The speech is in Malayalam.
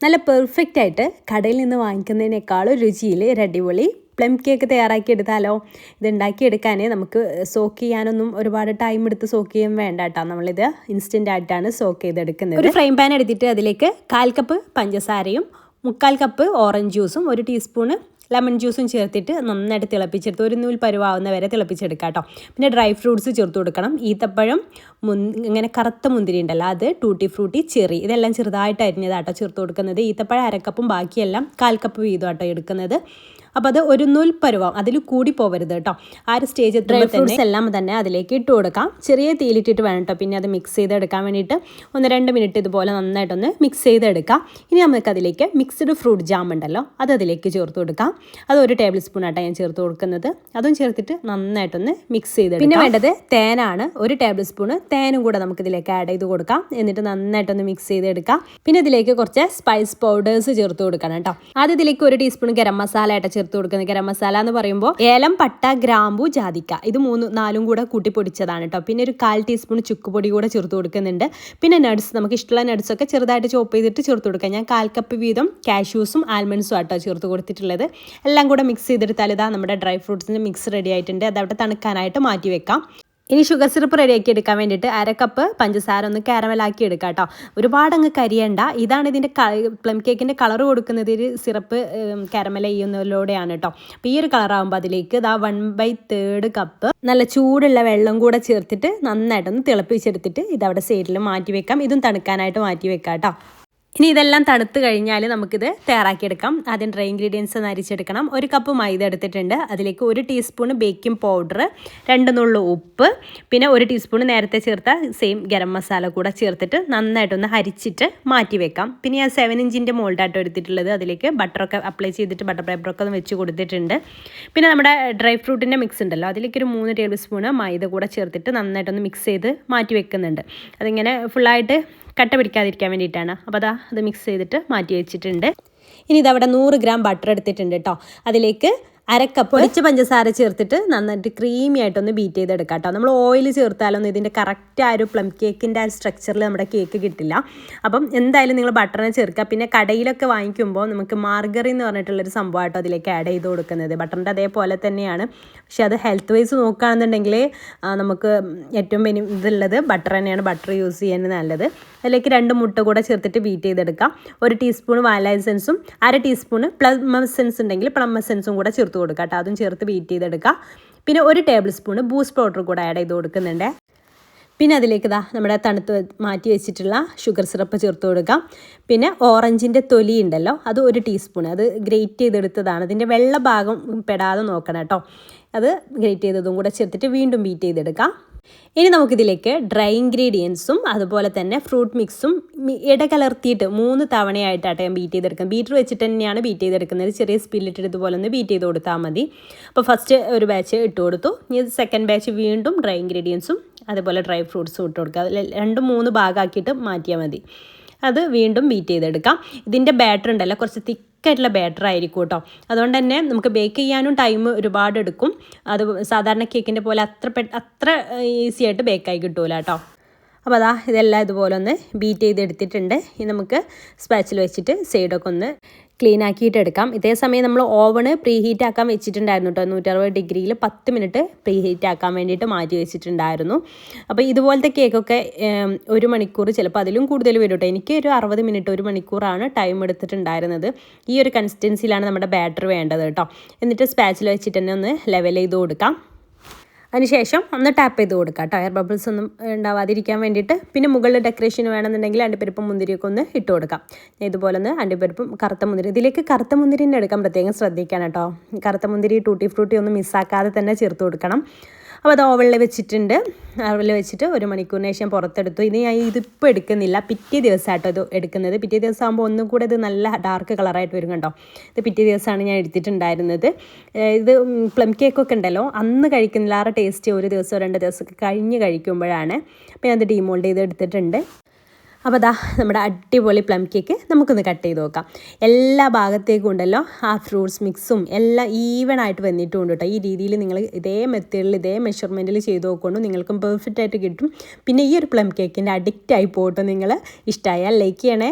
നല്ല പെർഫെക്റ്റ് ആയിട്ട് കടയിൽ നിന്ന് വാങ്ങിക്കുന്നതിനേക്കാളും രുചിയിൽ ഒരു അടിപൊളി പ്ലം കേക്ക് തയ്യാറാക്കി എടുത്താലോ ഇത് എടുക്കാനേ നമുക്ക് സോക്ക് ചെയ്യാനൊന്നും ഒരുപാട് ടൈം എടുത്ത് സോക്ക് ചെയ്യാൻ വേണ്ട കേട്ടോ നമ്മളിത് ഇൻസ്റ്റന്റ് ആയിട്ടാണ് സോക്ക് ചെയ്തെടുക്കുന്നത്. ഒരു ഫ്രൈ പാൻ എടുത്തിട്ട് അതിലേക്ക് കാൽ കപ്പ് പഞ്ചസാരയും മുക്കാൽ കപ്പ് ഓറഞ്ച് ജ്യൂസും ഒരു ടീസ്പൂണ് ലെമൺ ജ്യൂസും ചേർത്തിട്ട് നന്നായിട്ട് തിളപ്പിച്ചെടുത്ത് ഒരു നൂൽ പരുവാവുന്ന വരെ തിളപ്പിച്ചെടുക്കാം കേട്ടോ പിന്നെ ഡ്രൈ ഫ്രൂട്ട്സ് ചേർത്ത് കൊടുക്കണം. ഈത്തപ്പഴം മുൻ ഇങ്ങനെ കറുത്ത മുന്തിരി ഉണ്ടല്ലോ അത് ടൂട്ടി ഫ്രൂട്ടി ചെറി. ഇതെല്ലാം ചെറുതായിട്ട് അരിഞ്ഞതാട്ടോ ചേർത്ത് കൊടുക്കുന്നത്. ഈത്തപ്പഴം അരക്കപ്പും ബാക്കിയെല്ലാം കാൽ കപ്പ് വീതമാട്ടോ എടുക്കുന്നത്. അപ്പോൾ അത് ഒരു നുൽപ്പരുവം പരുവം അതിൽ കൂടി പോവരുത് കേട്ടോ. ആ ഒരു സ്റ്റേജ് ഡ്രൈ ഫ്രൂട്ട്സ് എല്ലാം തന്നെ അതിലേക്ക് ഇട്ട് കൊടുക്കാം. ചെറിയ തീയിലിട്ടിട്ട് വേണം കേട്ടോ. പിന്നെ അത് മിക്സ് ചെയ്തെടുക്കാൻ വേണ്ടിയിട്ട് ഒന്ന് രണ്ട് മിനിറ്റ് ഇതുപോലെ നന്നായിട്ടൊന്ന് മിക്സ് ചെയ്തെടുക്കാം. ഇനി നമുക്ക് അതിലേക്ക് മിക്സ്ഡ് ഫ്രൂട്ട് ജാം ഉണ്ടല്ലോ അത് അതിലേക്ക് ചേർത്ത് കൊടുക്കാം. അത് ഒരു ടേബിൾ സ്പൂൺ ആയിട്ടാണ് ഞാൻ ചേർത്ത് കൊടുക്കുന്നത്. അതും ചേർത്തിട്ട് നന്നായിട്ടൊന്ന് മിക്സ് ചെയ്ത് പിന്നെ വേണ്ടത് തേനാണ്. ഒരു ടേബിൾ സ്പൂൺ തേനും കൂടെ നമുക്ക് ഇതിലേക്ക് ആഡ് ചെയ്ത് കൊടുക്കാം. എന്നിട്ട് നന്നായിട്ടൊന്ന് മിക്സ് ചെയ്തെടുക്കാം. പിന്നെ ഇതിലേക്ക് കുറച്ച് സ്പൈസ് പൗഡേഴ്സ് ചേർത്ത് കൊടുക്കണം കേട്ടോ. ആദ്യം ഇതിലേക്ക് ഒരു ടീസ്പൂൺ ഗരം മസാല ആയിട്ട് ചേർത്ത് കൊടുക്കുന്നത് ഗരം മസാല എന്ന് പറയുമ്പോൾ ഏലം പട്ട ഗ്രാമ്പു ജാതിക്ക. ഇത് മൂന്ന് നാലും കൂടെ കൂട്ടി പൊടിച്ചതാണ് കേട്ടോ പിന്നെ ഒരു കാൽ ടീസ്പൂൺ ചുക്കുപൊടി കൂടെ ചേർത്ത് കൊടുക്കുന്നുണ്ട്. പിന്നെ നട്സ് നമുക്ക് ഇഷ്ടമുള്ള നട്സ് ഒക്കെ ചെറുതായിട്ട് ചോപ്പ് ചെയ്തിട്ട് ചേർത്ത് കൊടുക്കാം. ഞാൻ കാൽ കപ്പ് വീതം കാഷ്യൂസും ആൽമണ്ട്സും ആട്ടോ ചേർത്ത് കൊടുത്തിട്ടുള്ളത്. എല്ലാം കൂടെ മിക്സ് ചെയ്തെടുത്താൽ ഇതാ നമ്മുടെ ഡ്രൈ ഫ്രൂട്ട്സിന്റെ മിക്സ് റെഡി ആയിട്ടുണ്ട്. അത് അവിടെ തണുക്കാനായിട്ട് മാറ്റി വെക്കാം. ഇനി ഷുഗർ സിറപ്പ് റെഡിയാക്കി എടുക്കാൻ വേണ്ടിയിട്ട് അര കപ്പ് പഞ്ചസാര ഒന്ന് കാരമലാക്കി എടുക്കാം കേട്ടോ ഒരുപാട് അങ്ങ് കരിയണ്ട ഇതാണ് ഇതിന്റെ പ്ലം കേക്കിന്റെ കളർ കൊടുക്കുന്നത്. ഒരു സിറപ്പ് കാരമല ചെയ്യുന്നതിലൂടെയാണ് കേട്ടോ അപ്പോൾ ഈ ഒരു കളറാകുമ്പോൾ അതിലേക്ക് ഇതാ വൺ ബൈ തേർഡ് കപ്പ് നല്ല ചൂടുള്ള വെള്ളം കൂടെ ചേർത്തിട്ട് നന്നായിട്ടൊന്ന് തിളപ്പിച്ചെടുത്തിട്ട് ഇതവിടെ സൈഡിൽ മാറ്റി വെക്കാം. ഇതും തണുക്കാനായിട്ട് മാറ്റി വെക്കാം കേട്ടോ ഇനി ഇതെല്ലാം തണുത്ത് കഴിഞ്ഞാൽ നമുക്കിത് തയ്യാറാക്കിയെടുക്കാം. ആദ്യം ഡ്രൈ ഇൻഗ്രീഡിയൻസ് നരിച്ചെടുക്കണം ഒരു കപ്പ് മൈദ എടുത്തിട്ടുണ്ട്. അതിലേക്ക് ഒരു ടീസ്പൂൺ ബേക്കിംഗ് പൗഡർ രണ്ട് നുള്ളു ഉപ്പ് പിന്നെ ഒരു ടീസ്പൂൺ നേരത്തെ ചേർത്ത സെയിം ഗരം മസാല കൂടെ ചേർത്തിട്ട് നന്നായിട്ടൊന്ന് ഹരിച്ചിട്ട് മാറ്റി വെക്കാം പിന്നെ ഞാൻ സെവൻ ഇഞ്ചിന്റെ മോൾഡായിട്ട് എടുത്തിട്ടുള്ളത്. അതിലേക്ക് ബട്ടറൊക്കെ അപ്ലൈ ചെയ്തിട്ട് ബട്ടർ പേപ്പറൊക്കെ ഒന്ന് വെച്ച് കൊടുത്തിട്ടുണ്ട്. പിന്നെ നമ്മുടെ ഡ്രൈ ഫ്രൂട്ടിന്റെ മിക്സ് ഉണ്ടല്ലോ. അതിലേക്ക് ഒരു മൂന്ന് ടേബിൾ സ്പൂണ് മൈദ കൂടെ ചേർത്തിട്ട് നന്നായിട്ടൊന്ന് മിക്സ് ചെയ്ത് മാറ്റി വെക്കുന്നുണ്ട് അതിങ്ങനെ ഫുള്ളായിട്ട് കട്ട പിടിക്കാതിരിക്കാൻ വേണ്ടിയിട്ടാണ്. അപ്പോൾ അതാ അത് മിക്സ് ചെയ്തിട്ട് മാറ്റി വെച്ചിട്ടുണ്ട്. ഇനി ഇതവിടെ നൂറ് ഗ്രാം ബട്ടർ എടുത്തിട്ടുണ്ട് കേട്ടോ. അതിലേക്ക് അരക്കപ്പ് പൊടിച്ച പഞ്ചസാര ചേർത്തിട്ട് നന്നായിട്ട് ക്രീമി ആയിട്ടൊന്ന് ബീറ്റ് ചെയ്തെടുക്കാം കേട്ടോ. നമ്മൾ ഓയിൽ ചേർത്താലൊന്നും ഇതിന്റെ കറക്റ്റ് ആ ഒരു പ്ലം കേക്കിന്റെ ആ സ്ട്രക്ചറിൽ നമ്മുടെ കേക്ക് കിട്ടില്ല. അപ്പം എന്തായാലും നിങ്ങൾ ബട്ടറിനെ ചേർക്കുക. പിന്നെ കടയിലൊക്കെ വാങ്ങിക്കുമ്പോൾ നമുക്ക് മാർഗറി എന്ന് പറഞ്ഞിട്ടുള്ളൊരു സംഭവമായിട്ടോ അതിലേക്ക് ആഡ് ചെയ്ത് കൊടുക്കുന്നത്. ബട്ടറിന്റെ അതേപോലെ തന്നെയാണ്. പക്ഷെ അത് ഹെൽത്ത് വൈസ് നോക്കുകയാണെന്നുണ്ടെങ്കിൽ നമുക്ക് ഏറ്റവും ബെനി ഇതുള്ളത് ബട്ടർ തന്നെയാണ്. ബട്ടർ യൂസ് ചെയ്യാൻ നല്ലത്. അതിലേക്ക് രണ്ട് മുട്ട കൂടെ ചേർത്തിട്ട് ബീറ്റ് ചെയ്തെടുക്കാം. ഒരു ടീസ്പൂൺ വാല എസൻസും അര ടീസ്പൂൺ പ്ലം എസൻസ് ഉണ്ടെങ്കിൽ പ്ലം എസൻസും കൂടെ ചേർത്ത് കൊടുക്കുക കേട്ടോ. അതും ചേർത്ത് ബീറ്റ് ചെയ്തെടുക്കുക പിന്നെ ഒരു ടേബിൾ സ്പൂൺ ബൂസ്റ്റ് പൗഡർ കൂടെ ആഡ് ചെയ്ത് കൊടുക്കുന്നുണ്ട്. പിന്നെ അതിലേക്ക് ഇതാ നമ്മുടെ തണുത്ത് മാറ്റി വെച്ചിട്ടുള്ള ഷുഗർ സിറപ്പ് ചേർത്ത് കൊടുക്കാം. പിന്നെ ഓറഞ്ചിന്റെ തൊലി ഉണ്ടല്ലോ അത് ഒരു ടീസ്പൂൺ അത് ഗ്രേറ്റ് ചെയ്തെടുത്തതാണ്. അതിന്റെ വെള്ള ഭാഗം പെടാതെ നോക്കണം കേട്ടോ. അത് ഗ്രേറ്റ് ചെയ്തതും കൂടെ ചേർത്തിട്ട് വീണ്ടും ബീറ്റ് ചെയ്തെടുക്കാം. ഇനി നമുക്കിതിലേക്ക് ഡ്രൈ ഇൻഗ്രീഡിയൻസും അതുപോലെ തന്നെ ഫ്രൂട്ട് മിക്സും ഇടകലർത്തിയിട്ട് മൂന്ന് തവണയായിട്ടാണ് ഞാൻ ബീറ്റ് ചെയ്തെടുക്കുന്നത്. ബീറ്റർ വെച്ചിട്ട് തന്നെയാണ് ബീറ്റ് ചെയ്തെടുക്കുന്നത്. ചെറിയ സ്പില്ലിട്ടിട്ട് ഇതുപോലെ ഒന്ന് ബീറ്റ് ചെയ്ത് കൊടുത്താൽ മതി. അപ്പോൾ ഫസ്റ്റ് ഒരു ബാച്ച് ഇട്ട് കൊടുത്തു. ഇനി സെക്കൻഡ് ബാച്ച് വീണ്ടും ഡ്രൈ ഇൻഗ്രീഡിയൻസും അതുപോലെ ഡ്രൈ ഫ്രൂട്ട്സും ഇട്ട് കൊടുക്കുക. രണ്ട് മൂന്ന് ഭാഗമാക്കിയിട്ട് മാറ്റിയാൽ മതി. അത് വീണ്ടും ബീറ്റ് ചെയ്തെടുക്കാം. ഇതിന്റെ ബാറ്റർ ഉണ്ടല്ലോ കുറച്ച് തിക്കായിട്ടുള്ള ബാറ്റർ ആയിരിക്കും കേട്ടോ. അതുകൊണ്ട് തന്നെ നമുക്ക് ബേക്ക് ചെയ്യാനും ടൈം ഒരുപാട് എടുക്കും. അത് സാധാരണ കേക്കിന്റെ പോലെ അത്ര പെ അത്ര ഈസി ആയിട്ട് ബേക്കായി കിട്ടൂല കേട്ടോ. അപ്പോൾ അതാ ഇതെല്ലാം ഇതുപോലെ ഒന്ന് ബീറ്റ് ചെയ്തെടുത്തിട്ടുണ്ട്. ഇനി നമുക്ക് സ്പാച്ചിൽ വെച്ചിട്ട് സൈഡൊക്കെ ഒന്ന് ക്ലീൻ ആക്കിയിട്ട് എടുക്കാം. ഇതേ സമയം നമ്മൾ ഓവണ് പ്രീ ഹീറ്റ് ആക്കാൻ വെച്ചിട്ടുണ്ടായിരുന്നു കേട്ടോ നൂറ്ററുപത് ഡിഗ്രിയിൽ പത്ത് മിനിറ്റ് പ്രീ ഹീറ്റ് ആക്കാൻ വേണ്ടിയിട്ട് മാറ്റി വെച്ചിട്ടുണ്ടായിരുന്നു. അപ്പോൾ ഇതുപോലത്തെ കേക്കൊക്കെ ഒരു മണിക്കൂർ ചിലപ്പോൾ അതിലും കൂടുതൽ വരും കേട്ടോ എനിക്ക് ഒരു അറുപത് മിനിറ്റ് ഒരു മണിക്കൂറാണ് ടൈം എടുത്തിട്ടുണ്ടായിരുന്നത്. ഈ ഒരു കൺസിസ്റ്റൻസിയിലാണ് നമ്മുടെ ബാറ്റർ വേണ്ടത് കേട്ടോ എന്നിട്ട് സ്പാച്ചിൽ വെച്ചിട്ട് തന്നെ ഒന്ന് ലെവൽ ചെയ്ത് കൊടുക്കാം. അതിനുശേഷം ഒന്ന് ടാപ്പ് ചെയ്ത് കൊടുക്കുക കേട്ടോ എയർ ബബിൾസ് ഒന്നും ഉണ്ടാവാതിരിക്കാൻ വേണ്ടിയിട്ട്. പിന്നെ മുകളിൽ ഡെക്കറേഷൻ വേണമെന്നുണ്ടെങ്കിൽ അണ്ടിപ്പരിപ്പും മുന്തിരിയൊക്കെ ഒന്ന് ഇട്ട് കൊടുക്കാം. ഇതുപോലെ ഒന്ന് അണ്ടിപ്പരിപ്പും കറുത്ത മുന്തിരി. ഇതിലേക്ക് കറുത്ത മുന്തിരിന്റെ എടുക്കാൻ പ്രത്യേകം ശ്രദ്ധിക്കണം കേട്ടോ കറുത്ത മുന്തിരി ടൂട്ടി ഫ്രൂട്ടി ഒന്നും മിസ്സാക്കാതെ തന്നെ ചേർത്ത് കൊടുക്കണം. അപ്പോൾ അത് ഓവളിൽ വെച്ചിട്ടുണ്ട്. ഓവളിൽ വെച്ചിട്ട് ഒരു മണിക്കൂറിന് ശേഷം പുറത്തെടുത്തു. ഇനി ഞാൻ ഇതിപ്പോൾ എടുക്കുന്നില്ല. പിറ്റേ ദിവസമായിട്ടോ ഇത് എടുക്കുന്നത്. പിറ്റേ ദിവസം ആകുമ്പോൾ ഒന്നും കൂടെ ഇത് നല്ല ഡാർക്ക് കളറായിട്ട് വരും കണ്ടോ? ഇത് പിറ്റേ ദിവസമാണ് ഞാൻ എടുത്തിട്ടുണ്ടായിരുന്നത്. ഇത് പ്ലം കേക്കൊക്കെ ഉണ്ടല്ലോ. അന്ന് കഴിക്കുന്നില്ല. ആ ടേസ്റ്റ് ഒരു ദിവസമോ രണ്ട് ദിവസമൊക്കെ കഴിഞ്ഞ് കഴിക്കുമ്പോഴാണ്. അപ്പോൾ ഞാനത് ഡീമോൾഡ് ചെയ്ത് എടുത്തിട്ടുണ്ട്. അപ്പോൾ അതാ നമ്മുടെ അടിപൊളി പ്ലം കേക്ക് നമുക്കൊന്ന് കട്ട് ചെയ്ത് നോക്കാം. എല്ലാ ഭാഗത്തേക്കും ഉണ്ടല്ലോ ആ ഫ്രൂട്ട്സ് മിക്സും എല്ലാം ഈവൺ ആയിട്ട് വന്നിട്ടും ഉണ്ട് കേട്ടോ. ഈ രീതിയിൽ നിങ്ങൾ ഇതേ മെത്തേഡിൽ ഇതേ മെഷർമെന്റിൽ ചെയ്ത് നോക്കുകൊണ്ട് നിങ്ങൾക്കും പെർഫെക്റ്റ് ആയിട്ട് കിട്ടും. പിന്നെ ഈ ഒരു പ്ലം കേക്കിന്റെ അഡിക്റ്റ് ആയി പോയിട്ട് നിങ്ങൾ ഇഷ്ടമായാൽ ലൈക്ക് ചെയ്യണേ.